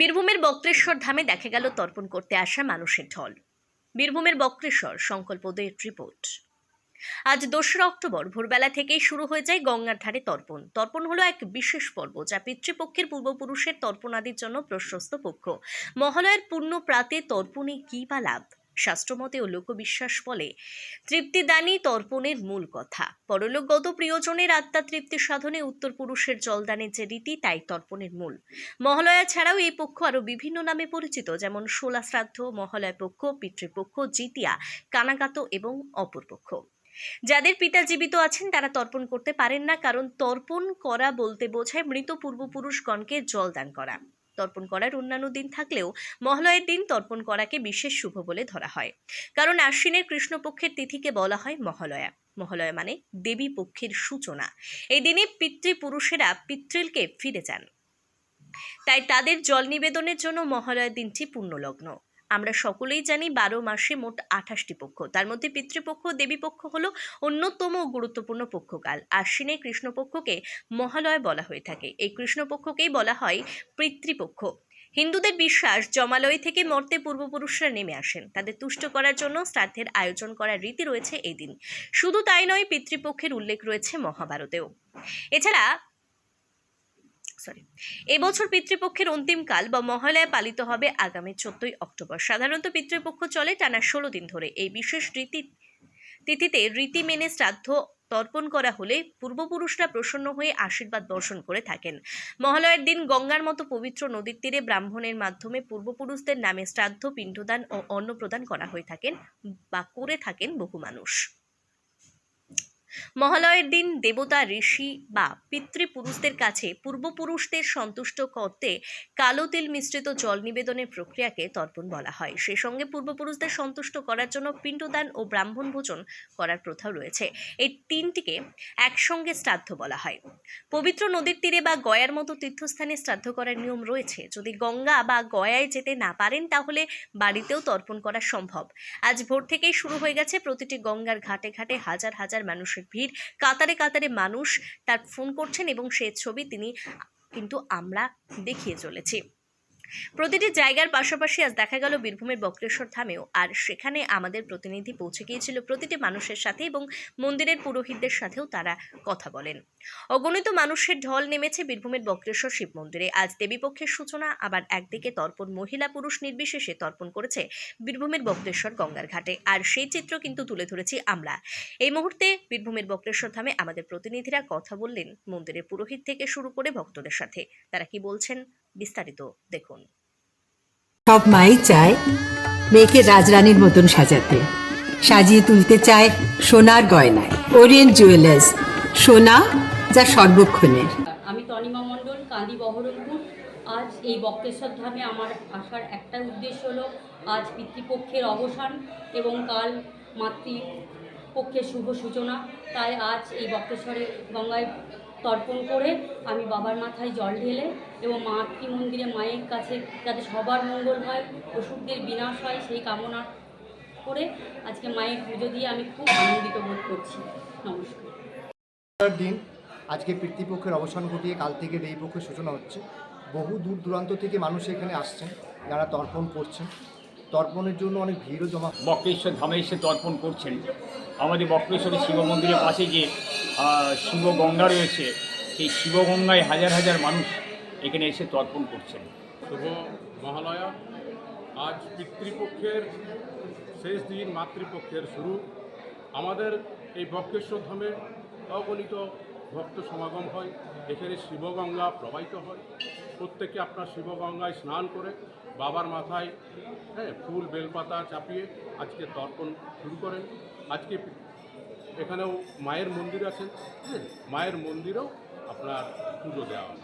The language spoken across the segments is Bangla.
বীরভূমের বক্রেশ্বর ধামে দেখা গেল তর্পণ করতে আসা মানুষের ঢল। বীরভূমের বক্রেশ্বর সংকল্পদের রিপোর্ট। আজ দোসরা অক্টোবর ভোরবেলা থেকেই শুরু হয়ে যায় গঙ্গার ধারে তর্পণ। তর্পণ হলো এক বিশেষ পর্ব যা পিতৃপক্ষের পূর্বপুরুষের তর্পণাদির জন্য প্রশস্ত পক্ষ। মহালয়ের পূর্ণ প্রাতে তর্পণে কী বা লাভ? শাস্ত্রমতে ও লোকবিশ্বাস বলে তৃপ্তিদানই তর্পণের মূল কথা। পরলোকগত প্রিয়জনের আত্মা তৃপ্তি সাধনে উত্তর পুরুষের জলদানের যে রীতি, তাই তর্পণের মূল। মহালয়া ছাড়াও এই পক্ষ আরও বিভিন্ন নামে পরিচিত, যেমন ষোলা শ্রাদ্ধ, মহালয়া পক্ষ, পিতৃপক্ষ, জিতিয়া কানাগাত এবং অপরপক্ষ যাদের পিতা জীবিত আছেন, তারা তর্পণ করতে পারেন না, কারণ তর্পণ করা বলতে বোঝায় মৃত পূর্বপুরুষগণকে জল দান করা। তর্পণ করার অন্যান্য দিন থাকলেও মহালয়ের দিন তর্পণ করাকে বিশেষ শুভ বলে ধরা হয়। কারণ আশ্বিনের কৃষ্ণপক্ষের তিথিকে বলা হয় মহালয়া। মহালয়া মানে দেবী পক্ষের সূচনা। এই দিনে পিতৃপুরুষেরা পিতৃলকে ফিরে যান। তাই তাদের জল নিবেদনের জন্য মহালয়ার দিনটি পুণ্যলগ্ন আমরা সকলেই জানি বারো মাসে মোট আঠাশটি পক্ষ। তার মধ্যে পিতৃপক্ষ দেবীপক্ষ হল অন্যতম গুরুত্বপূর্ণ পক্ষকাল। আশ্বিনে কৃষ্ণপক্ষকে মহালয় বলা হয়ে থাকে। এই কৃষ্ণপক্ষকেই বলা হয় পিতৃপক্ষ। হিন্দুদের বিশ্বাস, জমালয় থেকে মর্তে পূর্বপুরুষরা নেমে আসেন। তাদের তুষ্ট করার জন্য শ্রাদ্ধের আয়োজন করার রীতি রয়েছে এই দিন। শুধু তাই নয়, পিতৃপক্ষের উল্লেখ রয়েছে মহাভারতেও। এছাড়া সরি এবছর পিতৃপক্ষের অন্তিমকাল বা মহালয়া পালিত হবে আগামী চোদ্দই অক্টোবর। সাধারণত পিতৃপক্ষ চলে টানা ষোলো দিন ধরে। এই বিশেষ রীতি, তিথিতে রীতি মেনে শ্রাদ্ধ তর্পণ করা হলে পূর্বপুরুষরা প্রসন্ন হয়ে আশীর্বাদ বর্ষণ করে থাকেন। মহালয়ের দিন গঙ্গার মতো পবিত্র নদীর তীরে ব্রাহ্মণের মাধ্যমে পূর্বপুরুষদের নামে শ্রাদ্ধ, পিণ্ডদান ও অন্ন প্রদান করা হয়ে থাকেন বা করে থাকেন বহু মানুষ। মহালয়ের দিন দেবতা, ঋষি বা পিতৃপুরুষদের কাছে পূর্বপুরুষদের সন্তুষ্ট করতে কালো তিল মিশ্রিত জল নিবেদনের প্রক্রিয়াকে তর্পণ বলা হয়। সে সঙ্গে পূর্বপুরুষদের সন্তুষ্ট করার জন্য পিণ্ডদান ও ব্রাহ্মণ ভোজন করার প্রথাও রয়েছে। এই তিনটিকে একসঙ্গে শ্রাদ্ধ বলা হয়। পবিত্র নদীর তীরে বা গয়ার মতো তীর্থস্থানে শ্রাদ্ধ করার নিয়ম রয়েছে। যদি গঙ্গা বা গয়ায় যেতে না পারেন, তাহলে বাড়িতেও তর্পণ করা সম্ভব। আজ ভোর থেকেই শুরু হয়ে গেছে প্রতিটি গঙ্গার ঘাটে ঘাটে হাজার হাজার মানুষের ভিড়। কাতারে কাতারে মানুষ তার ফোন করছেন এবং সে ছবি তিনি কিন্তু আমরা দেখিয়ে চলেছি। প্রতিটি জায়গার পাশাপাশি আজ দেখা গেল বীরভূমের বক্রেশ্বর ধামেও। আর সেখানে আমাদের প্রতিনিধি পৌঁছে গিয়েছিল প্রতিটি মানুষের সাথে এবং মন্দিরের পুরোহিতদের সাথেও তারা কথা বলেন। অগণিত মানুষের ঢল নেমেছে বীরভূমের বক্রেশ্বর শিব মন্দিরে। আজ দেবীপক্ষের সূচনা, আবার একদিকে তর্পণ মহিলা পুরুষ নির্বিশেষে তর্পণ করেছে বীরভূমের বক্রেশ্বর গঙ্গার ঘাটে। আর সেই চিত্র কিন্তু তুলে ধরেছি আমরা। এই মুহূর্তে বীরভূমের বক্রেশ্বর ধামে আমাদের প্রতিনিধিরা কথা বললেন মন্দিরের পুরোহিত থেকে শুরু করে ভক্তদের সাথে। তারা কি বলছেন? বিস্তারিত দেখুন। সব মাই চায় মেয়েকে রাজরানীর মতন সাজাতে। সাজিয়ে তুলতে চায় সোনার গয়নায়। ওরিয়েন্ট জুয়েলার্স সোনা যা সর্বক্ষণের। আমি তনিমা মণ্ডল কান্দি বহরমপুর। আজ এই বক্রেশ্বর ধামে আমার আসার একটা উদ্দেশ্য হলো আজ পিতৃপক্ষের অবসান এবং কাল মাতৃপক্ষের শুভ সূচনা। তাই আজ এই বক্রেশ্বরে গঙ্গায় তর্পণ করে আমি বাবার মাথায় জল ঢেলে এবং মাতৃ মন্দিরে মায়ের কাছে যাতে সবার মঙ্গল হয়, অসুখদের বিনাশ হয় সেই কামনা করে আজকে মায়ের পুজো দিয়ে আমি খুব আনন্দিত বোধ করছি। নমস্কার। দিন আজকে পিতৃপক্ষের অবসান ঘটিয়ে কাল থেকে দেবীপক্ষের সূচনা হচ্ছে। বহু দূর দূরান্ত থেকে মানুষ এখানে আসছেন, যারা তর্পণ করছেন। তর্পণের জন্য অনেক ভিড়ও জমা বক্রেশ্বর ধামে এসে তর্পণ করছেন। আমাদের বক্রেশ্বরের শিব মন্দিরের পাশে যে শিবগঙ্গা রয়েছে সেই শিবগঙ্গায় হাজার হাজার মানুষ এখানে এসে তর্পণ করছেন। শুভ মহালয়া। আজ পিতৃপক্ষের শেষ দিন মাতৃপক্ষের শুরু। আমাদের এই বক্রেশ্বর ধামে অগণিত ভক্ত সমাগম হয়। এখানে শিবগঙ্গা প্রবাহিত হয়। প্রত্যেকে আপনার শিবগঙ্গায় স্নান করে বাবার মাথায় হ্যাঁ ফুল বেলপাতা চাপিয়ে আজকে তর্পণ শুরু করেন। আজকে এখানেও মায়ের মন্দির আছে হ্যাঁ মায়ের মন্দিরেও আপনার পুজো দেওয়া হয়।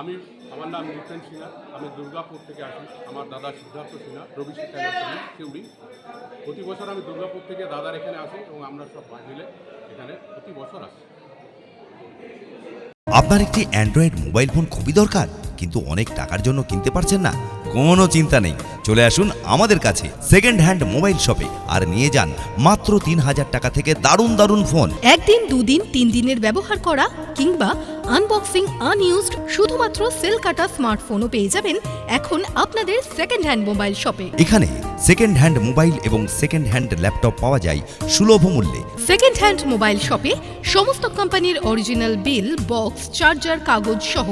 আমি, আমার নাম নিতেন সিনহা, আমি দুর্গাপুর থেকে আসি, আমার দাদা সিদ্ধার্থ সিনহা, রবি শিক্ষা কেউড়ি প্রতি বছর আমি দুর্গাপুর থেকে দাদার এখানে আসি এবং আমরা সব মিলে এখানে প্রতি বছর আসি। আপনার একটি অ্যান্ড্রয়েড মোবাইল ফোন খুবই দরকার কিন্তু অনেক টাকার জন্য কিনতে পারছেন না। কোনো চিন্তা নেই। চলে আসুন আমাদের কাছে সেকেন্ড হ্যান্ড মোবাইল শপে আর নিয়ে যান মাত্র তিন হাজার টাকা থেকে দারুণ দারুণ ফোন। একদিন দুদিন তিন দিনের ব্যবহার করা কিংবা আনবক্সিং আনইউজড শুধুমাত্র সেল কাটা স্মার্টফোনও পেয়ে যাবেন এখন আপনাদের সেকেন্ড হ্যান্ড মোবাইল শপে এখানে সেকেন্ড হ্যান্ড মোবাইল এবং সেকেন্ড হ্যান্ড ল্যাপটপ পাওয়া যায় সুলভ মূল্যে। সেকেন্ড হ্যান্ড মোবাইল শপে সমস্ত কোম্পানির অরিজিনাল বিল বক্স চার্জার কাগজ সহ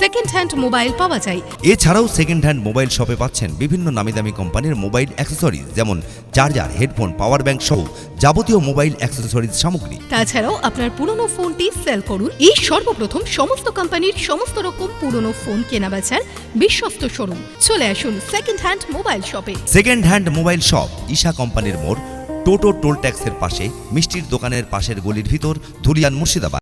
সেকেন্ড হ্যান্ড মোবাইল পাওয়া যায়। এছাড়াও সেকেন্ড হ্যান্ড মোবাইল শপে পাচ্ছেন বিভিন্ন নামি দামি কোম্পানির মোবাইল অ্যাক্সেসরিজ যেমন চার্জার হেডফোন পাওয়ার ব্যাংক সহ যাবতীয় মোবাইল অ্যাক্সেসরিজ সামগ্রী। তাছাড়াও আপনার পুরনো ফোনটি সেল করুন। এই সর্বপ্রথম সমস্ত কোম্পানির সমস্ত রকম পুরনো ফোন কেনাবেচার বিশ্বস্ত শোরুম। চলে আসুন সেকেন্ড হ্যান্ড মোবাইল শপে second hand mobile shop Isha কোম্পানির মোড় টোটো টোল ট্যাক্সের পাশে মিষ্টির দোকানের পাশের গলির ভিতর ধুলিয়ান মুর্শিদাবাদ।